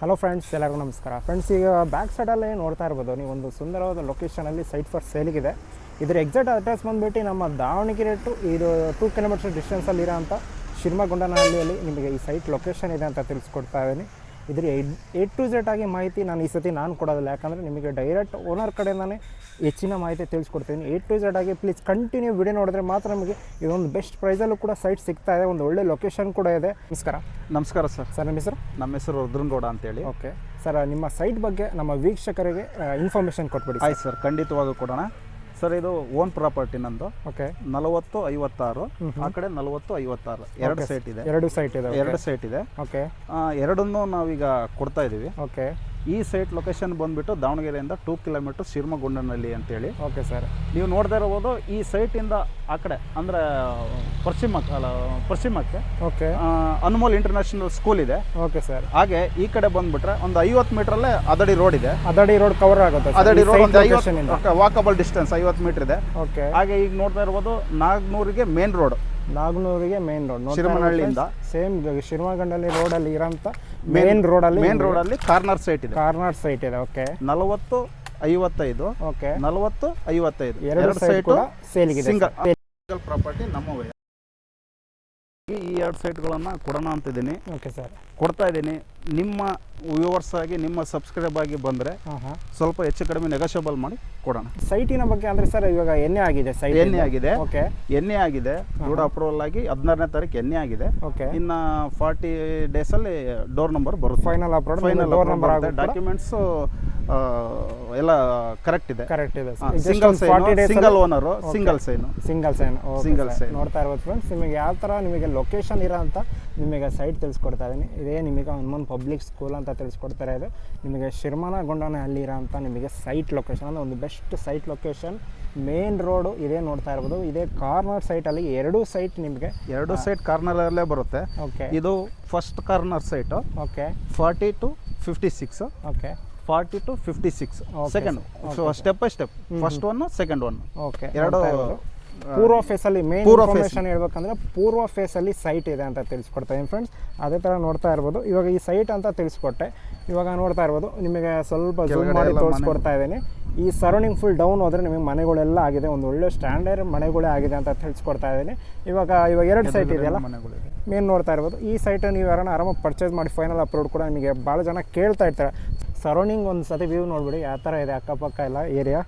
Hello friends ಎಲ್ಲರಿಗೂ ನಮಸ್ಕಾರ. Friends ಈಗ ಬ್ಯಾಕ್ ಸೈಡಲ್ಲೇ ನೋಡ್ತಾ ಇರ್ಬೋದು ನೀವು ಒಂದು ಸುಂದರವಾದ ಲೊಕೇಶನಲ್ಲಿ ಸೈಟ್ ಫಾರ್ ಸೇಲಿಗಿದೆ ಇದರ ಎಕ್ಸಾಕ್ಟ್ ಅಡ್ರೆಸ್ ಬಂದುಬಿಟ್ಟು ನಮ್ಮ ದಾವಣಗೆರೆ ಟು ಇದು ಟೂ ಕಿಲೋಮೀಟರ್ ಡಿಸ್ಟೆನ್ಸಲ್ಲಿ ಇರೋ ಅಂಥ ಶಿರ್ಮಗೊಂಡನಹಳ್ಳಿಯಲ್ಲಿ ನಿಮಗೆ ಈ ಸೈಟ್ ಲೊಕೇಶನ್ ಇದೆ ಅಂತ ತಿಳಿಸ್ಕೊಡ್ತಾ ಇದ್ದೀನಿ. ಇದ್ರ ಎ ಟು ಝೆಡ್ ಆಗಿ ಮಾಹಿತಿ ನಾನು ಈ ಸತಿ ನಾನು ಕೊಡೋದಿಲ್ಲ. ಯಾಕಂದರೆ ನಿಮಗೆ ಡೈರೆಕ್ಟ್ ಓನರ್ ಕಡೆಯಿಂದನೇ ಹೆಚ್ಚಿನ ಮಾಹಿತಿ ತಿಳಿಸ್ಕೊಡ್ತೀನಿ. ಎ ಟು ಝೆಡ್ ಆಗಿ ಪ್ಲೀಸ್ ಕಂಟಿನ್ಯೂ ವಿಡಿಯೋ ನೋಡಿದ್ರೆ ಮಾತ್ರ ನಮಗೆ ಇದೊಂದು ಬೆಸ್ಟ್ ಪ್ರೈಸಲ್ಲೂ ಕೂಡ ಸೈಟ್ ಸಿಗ್ತಾ ಇದೆ. ಒಂದು ಒಳ್ಳೆ ಲೊಕೇಶನ್ ಕೂಡ ಇದೆ. ನಮಸ್ಕಾರ. ನಮಸ್ಕಾರ ಸರ್ ಸರ್ ನಮ್ಮ ಹೆಸರು? ನಮ್ಮ ಹೆಸರು ರುದ್ರನ್ಗೌಡ ಅಂತೇಳಿ. ಓಕೆ ಸರ್ ನಿಮ್ಮ ಸೈಟ್ ಬಗ್ಗೆ ನಮ್ಮ ವೀಕ್ಷಕರಿಗೆ ಇನ್ಫಾರ್ಮೇಷನ್ ಕೊಟ್ಬಿಡಿ ಆಯ್ತು ಸರ್ ಖಂಡಿತವಾಗೂ ಕೊಡೋಣ. ಸರ್ ಇದು ಓನ್ ಪ್ರಾಪರ್ಟಿ ನಂದು. ಓಕೆ ನಲವತ್ತು ಐವತ್ತಾರು. ಆ ಕಡೆ ನಲವತ್ತು ಐವತ್ತಾರು. ಎರಡು ಸೈಟ್ ಇದೆ. ಎರಡು ಸೈಟ್ ಇದೆ ಎರಡು ಸೈಟ್ ಇದೆ. ಓಕೆ ಎರಡನ್ನು ಎರಡನ್ನೂ ನಾವೀಗ ಕೊಡ್ತಾ ಇದ್ದೀವಿ ಓಕೆ ಈ ಸೈಟ್ ಲೊಕೇಶನ್ ಬಂದ್ಬಿಟ್ಟು ದಾವಣಗೆರೆಯಿಂದ ಟೂ ಕಿಲೋಮೀಟರ್ ಶಿರ್ಮಗುಂಡನಲ್ಲಿ ಅಂತೇಳಿ. ಓಕೆ ಸರ್ ನೀವು ನೋಡ್ತಾ ಇರ್ಬೋದು ಈ ಸೈಟಿಂದ ಆ ಕಡೆ ಅಂದ್ರೆ ಪಶ್ಚಿಮಕ್ಕೆ ಅಲ್ಲ ಪಶ್ಚಿಮಕ್ಕೆ ಓಕೆ. ಅನುಮೋಲ್ ಇಂಟರ್ನ್ಯಾಷನಲ್ ಸ್ಕೂಲ್ ಇದೆ. Okay sir. ಹಾಗೆ ಈ ಕಡೆ ಬಂದ್ಬಿಟ್ರೆ ಒಂದು ಐವತ್ತು ಮೀಟ್ರಲ್ಲೇ ಅದಡಿ ರೋಡ್ ಇದೆ. ಅದಡಿ ರೋಡ್ ಕವರ್ ಆಗುತ್ತೆ ಅದಡಿ ರೋಡ್ ಒಂದು ಐವತ್ತು ವಾಕಬಲ್ ಡಿಸ್ಟೆನ್ಸ್ ಐವತ್ತು ಮೀಟರ್ ಇದೆ. ಓಕೆ. ಹಾಗೆ ಈಗ ನೋಡ್ತಾ ಇರ್ಬೋದು ನಾಗ್ನೂರಿಗೆ ಮೇನ್ ರೋಡ್ ನಾಗ್ನೂರಿಗೆ ಮೇನ್ ರೋಡ್ ಶಿರಮನಹಳ್ಳಿಯಿಂದ. ಸೇಮ್ ಶಿರ್ಮಗಂಡಲ್ಲಿ ರೋಡಲ್ಲಿ ಇರೋಂಥ ಮೇನ್ ರೋಡಲ್ಲಿ ಮೇನ್ ರೋಡ್ ಅಲ್ಲಿ ಕಾರ್ನರ್ ಸೈಟ್ ಇದೆ. ಕಾರ್ನರ್ ಸೈಟ್ ಇದೆ ಓಕೆ. ನಲವತ್ತು ಐವತ್ತೈದು ಓಕೆ. ನಲವತ್ತು ಐವತ್ತೈದು. ಎರಡು ಸೈಟ್ ಕೂಡ ಸೇಲಿಗಿದೆ ಪ್ರಾಪರ್ಟಿ ಈ ಎರಡು ಸೈಟ್ಗಳನ್ನು ಕೊಡೋಣ ಅಂತಿದ್ದೀನಿ ಓಕೆ ಸರ್ ಕೊಡ್ತಾ ಇದ್ದೀನಿ. ನಿಮ್ಮ ವ್ಯೂವರ್ಸ್ ಆಗಿ ನಿಮ್ಮ ಸಬ್ಸ್ಕ್ರೈಬ್ ಆಗಿ ಬಂದರೆ ಸ್ವಲ್ಪ ಹೆಚ್ಚು ಕಡಿಮೆ ನೆಗೋಷಿಯಬಲ್ ಮಾಡಿ ಕೊಡೋಣ. ಸೈಟಿನ ಬಗ್ಗೆ ಅಂದರೆ ಸರ್ ಇವಾಗ ಎಣ್ಣೆ ಆಗಿದೆ ಸೈಟ್ ಎಣ್ಣೆ ಆಗಿದೆ. ಓಕೆ ಎಣ್ಣೆ ಆಗಿದೆ. ರೋಡ್ ಅಪ್ರೂವಲ್ ಆಗಿ ಹದಿನಾರನೇ ತಾರೀಕು ಎಣ್ಣೆ ಆಗಿದೆ. ಓಕೆ ಇನ್ನು ಫಾರ್ಟಿ ಡೇಸಲ್ಲಿ ಡೋರ್ ನಂಬರ್ ಬರುತ್ತೆ. Final approval final door number ಆಗುತ್ತೆ. ಡಾಕ್ಯುಮೆಂಟ್ಸ್ ಎಲ್ಲ ಕರೆಕ್ಟ್ ಇದೆ. ಕರೆಕ್ಟ್ ಇದೆ. Single sign single owner single sign single sign single sign ನೋಡ್ತಾ ಇರ್ಬೋದು ಫ್ರೆಂಡ್ಸ್ ನಿಮಗೆ ಯಾವ ಥರ ನಿಮಗೆ ಲೊಕೇಶನ್ ಇರೋ ಅಂತ ನಿಮಗೆ ಸೈಟ್ ತಿಳಿಸ್ಕೊಡ್ತಾ ಇದ್ದೀನಿ. ಇದೇ ನಿಮಗೆ ಹನುಮಾನ್ ಪಬ್ಲಿಕ್ ಸ್ಕೂಲ್ ಅಂತ ತಿಳಿಸ್ಕೊಡ್ತಾ ಇದು. ನಿಮಗೆ ಶಿರ್ಮನಗೊಂಡನ ಹಳ್ಳಿ ಇರೋ ಅಂತ ನಿಮಗೆ ಸೈಟ್ ಲೊಕೇಶನ್ ಅಂದರೆ ಒಂದು best site location main road ಇದೇ ನೋಡ್ತಾ ಇರ್ಬೋದು. ಇದೇ ಕಾರ್ನರ್ ಸೈಟಲ್ಲಿ ಎರಡು ಸೈಟ್ ನಿಮಗೆ ಎರಡು ಸೈಟ್ ಕಾರ್ನರಲ್ಲೇ ಬರುತ್ತೆ. ಓಕೆ ಇದು first corner site okay forty to fifty six okay forty to fifty six. Second so step by step first one second one okay ಎರಡು ಪೂರ್ವ ಫೇಸಲ್ಲಿ ಮೇನ್. ಇನ್ಫಾರ್ಮೇಷನ್ ಹೇಳ್ಬೇಕಂದ್ರೆ ಪೂರ್ವ ಫೇಸಲ್ಲಿ ಸೈಟ್ ಇದೆ ಅಂತ ತಿಳಿಸ್ಕೊಡ್ತಾ ಇನ್ ಫ್ರೆಂಡ್ಸ್ ಅದೇ ಥರ ನೋಡ್ತಾ ಇರ್ಬೋದು. ಇವಾಗ ಈ ಸೈಟ್ ಅಂತ ತಿಳಿಸ್ಕೊಟ್ಟೆ. ಇವಾಗ ನೋಡ್ತಾ ಇರ್ಬೋದು. ನಿಮಗೆ ಸ್ವಲ್ಪ ಜೂಮ್ ಮಾಡಿ ತೋರಿಸ್ಕೊಡ್ತಾ ಇದ್ದೀನಿ ಈ ಸರೌಂಡಿಂಗ್ ಫುಲ್ ಡೌನ್ ಹೋದ್ರೆ ನಿಮಗೆ ಮನೆಗಳೆಲ್ಲ ಆಗಿದೆ. ಒಂದು ಒಳ್ಳೆ ಸ್ಟ್ಯಾಂಡರ್ಡ್ ಮನೆಗಳೇ ಆಗಿದೆ ಅಂತ ತಿಳಿಸ್ಕೊಡ್ತಾ ಇದ್ದೀನಿ ಇವಾಗ ಇವಾಗ ಎರಡು ಸೈಟ್ ಇದೆಯಲ್ಲ? ಮೇನ್ ನೋಡ್ತಾ ಇರ್ಬೋದು. ಈ ಸೈಟ್ ನೀವು ಯಾರನ್ನ ಆರಾಮಾಗಿ ಪರ್ಚೇಸ್ ಮಾಡಿ ಫೈನಲ್ ಅಪ್ಲೋಡ್ ಕೂಡ ನಿಮಗೆ ಭಾಳ ಜನ ಕೇಳ್ತಾ ಇರ್ತಾರೆ. ಸರೌಂಡಿಂಗ್ ಒಂದು ಸತಿ ವ್ಯೂ ನೋಡ್ಬಿಡಿ ಯಾವ ಥರ ಇದೆ ಅಕ್ಕಪಕ್ಕ ಎಲ್ಲ ಏರಿಯಾ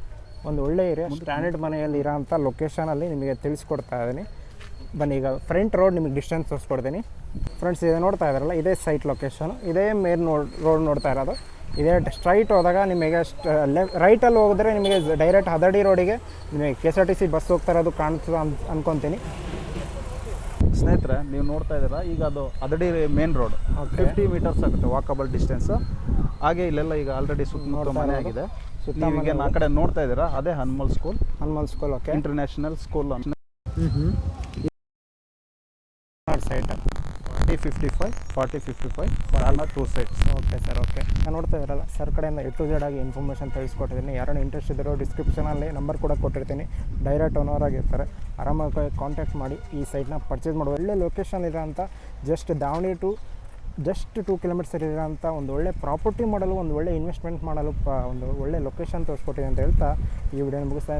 ಒಂದು ಒಳ್ಳೆ ಏರಿಯಾ ಸ್ಟ್ಯಾಂಡರ್ಡ್ ಮನೆಯಲ್ಲಿ ಇರೋಂಥ ಲೊಕೇಶನಲ್ಲಿ ನಿಮಗೆ ತಿಳಿಸ್ಕೊಡ್ತಾ ಇದ್ದೀನಿ. ಬನ್ನಿ ಈಗ ಫ್ರಂಟ್ ರೋಡ್ ನಿಮಗೆ ಡಿಸ್ಟೆನ್ಸ್ ತೋರಿಸ್ಕೊಡ್ತೀನಿ. ಫ್ರೆಂಡ್ಸ್ ಇದೆ ನೋಡ್ತಾ ಇದ್ದಾರಲ್ಲ ಇದೇ ಸೈಟ್ ಲೊಕೇಶನ್ ಇದೇ ಮೇನ್ ನೋಡ್ ರೋಡ್ ನೋಡ್ತಾ ಇರೋದು. ಇದೇ ಸ್ಟ್ರೈಟ್ ಹೋದಾಗ ನಿಮಗೆ ಲೆಫ್ಟ್ ರೈಟಲ್ಲಿ ಹೋಗಿದ್ರೆ ನಿಮಗೆ ಡೈರೆಕ್ಟ್ ಹದಡಿ ರೋಡಿಗೆ ನಿಮಗೆ K S R T C bus ಹೋಗ್ತಾ ಇರೋದು ಕಾಣಿಸ್ತದೆ ಅಂತ ಅಂದ್ಕೊತೀನಿ ಸ್ನೇಹಿತರೆ ನೀವು ನೋಡ್ತಾ ಇದ್ದೀರಾ ಈಗ ಅದು ಅದಡಿ ಮೇನ್ ರೋಡ್. ಫಿಫ್ಟಿ ಮೀಟರ್ಸ್ ಆಗುತ್ತೆ ವಾಕಬಲ್ ಡಿಸ್ಟೆನ್ಸ್ ಹಾಗೆ ಇಲ್ಲೆಲ್ಲ ಈಗ ಆಲ್ರೆಡಿ ಸುತ್ತಮುತ್ತ ಮನೆ ಆಗಿದೆ. ನೀವೀಗ ನಾ ಕಡೆ ನೋಡ್ತಾ ಇದ್ದೀರಾ? ಅದೇ ಹನುಮಲ್ school ಹನುಮಲ್ school okay international school site forty fifty five forty fifty five corner two sites okay sir okay ನಾನು ನೋಡ್ತಾ ಇದ್ದಾರಲ್ಲ ಸರ್ ಕಡೆಯಿಂದ ಎ ಟು ಜೆಡ್ ಆಗಿ ಇನ್ಫಾರ್ಮೇಷನ್ ತಿಳಿಸ್ಕೊಟ್ಟಿದ್ದೀನಿ. ಯಾರನ್ನ ಇಂಟ್ರೆಸ್ಟ್ ಇದ್ದರೂ ಡಿಸ್ಕ್ರಿಪ್ಷನಲ್ಲಿ ನಂಬರ್ ಕೂಡ ಕೊಟ್ಟಿರ್ತೀನಿ. ಡೈರೆಕ್ಟ್ ಓನರ್ ಆಗಿರ್ತಾರೆ. ಆರಾಮಾಗಿ ಕಾಂಟ್ಯಾಕ್ಟ್ ಮಾಡಿ ಈ ಸೈಟ್ನ ಪರ್ಚೇಸ್ ಮಾಡುವ. ಒಳ್ಳೆ ಲೊಕೇಶನ್ ಇದೆ ಅಂತ just ದಾವಣಿ to just two kilometres ಇರೋಂಥ ಒಂದು ಒಳ್ಳೆ ಪ್ರಾಪರ್ಟಿ ಮಾಡಲು, ಒಂದು ಒಳ್ಳೆ ಇನ್ವೆಸ್ಟ್ಮೆಂಟ್ ಮಾಡಲು ಒಂದು ಒಳ್ಳೆ ಲೊಕೇಶನ್ ತೋರಿಸ್ಕೊಟ್ಟಿದೆ ಅಂತ ಹೇಳ್ತಾ ಈ ವಿಡಿಯೋನ ಮುಗಿಸ್ತಾ